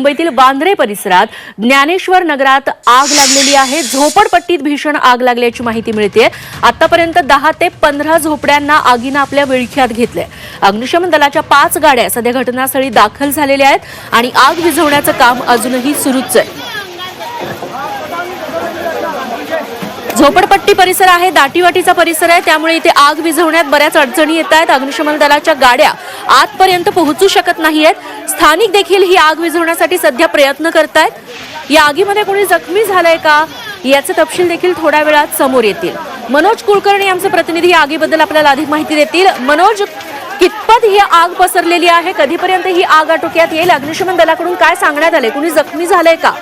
मुंबईतील वांद्रे परिसरात ज्ञानेश्वर नगरात आग लागलेली आहे. झोपडपट्टीत भीषण आग लागल्याची माहिती मिळते आतापर्यंत दहा ते पंधरा झोपड्यांना आगीनं आपल्या विळख्यात घेतलंय. अग्निशमन दलाच्या पाच गाड्या सध्या घटनास्थळी दाखल झालेल्या आहेत आणि आग विझवण्याचं काम अजूनही सुरूच आहे. झोपडपट्टी परिसर आहे दाटीवाटीचा परिसर आहे त्यामुळे इथे आग विझवण्यात बऱ्याच अडचणी येत आहेत. अग्निशमन दलाच्या गाड्या आतपर्यंत पोहोचू शकत नाही आहेत स्थानिक देखील ही आग विझवण्यासाठी सध्या प्रयत्न करत आहेत या आगीमध्ये कोणी जखमी झालंय का याचे तपशील देखील थोड्या वेळात समोर येतील. मनोज कुलकर्णी आमचे प्रतिनिधी या आगीबद्दल आपल्याला अधिक माहिती देतील. मनोज कितपत ही आग पसरलेली आहे? कधीपर्यंत ही आग आटोक्यात येईल? अग्निशमन दलाकडून काय सांगण्यात आले कुणी जखमी झालंय का?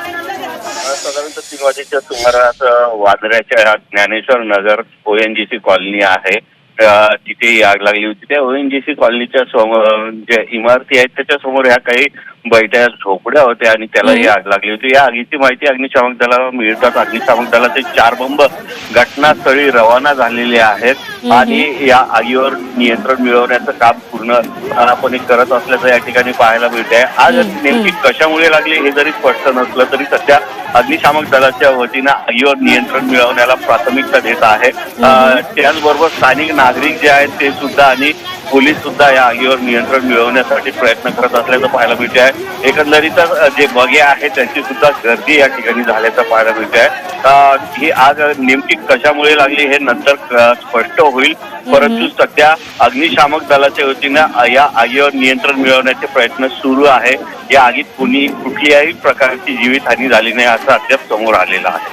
साधारणतः तीन वाजेच्या सुमारास वादळ्याच्या ज्ञानेश्वर नगर ओएनजीसी कॉलनी आहे. तिथे आग लागली होती. त्या ओएनजीसी कॉलनीच्या समोर ज्या इमारती आहेत त्याच्यासमोर ह्या काही बैठ्या झोपड्या होत्या आणि त्याला ही आग लागली होती. या आगीची माहिती अग्निशामक दलाला मिळतात अग्निशामक दलाचे चार बंब घटनास्थळी रवाना झालेले आहेत आणि या आगीवर नियंत्रण मिळवण्याचं काम पूर्णपणे करत असल्याचं या ठिकाणी पाहायला मिळत आहे आज नेमकी कशामुळे लागली हे जरी स्पष्ट नसलं तरी सध्या अग्निशामक दलाच्या वतीनं आगीवर नियंत्रण मिळवण्याला प्राथमिकता देत आहे. त्याचबरोबर स्थानिक नागरिक जे आहेत ते सुद्धा आणि पोलीस सुद्धा या आगीवर नियंत्रण मिळवण्यासाठी प्रयत्न करत असल्याचं पाहायला मिळते आहे एकंदरीतच अं, जे बगे आहेत त्यांची सुद्धा गर्दी या ठिकाणी झाल्याचं पाहायला मिळते आहे ही आग नेमकी कशामुळे लागली हे नंतर स्पष्ट होईल. परंतु सध्या अग्निशामक दलाच्या वतीनं या आगीवर नियंत्रण मिळवण्याचे प्रयत्न सुरू आहे. या आगीत कुणी कुठल्याही प्रकारची जीवितहानी झाली नाही असं अद्याप समोर आलेलं आहे.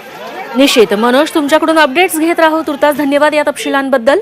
निश्चित. मनोज तुमच्याकडून अपडेट्स घेत राहू. तुर्तास धन्यवाद या तपशिलांबद्दल.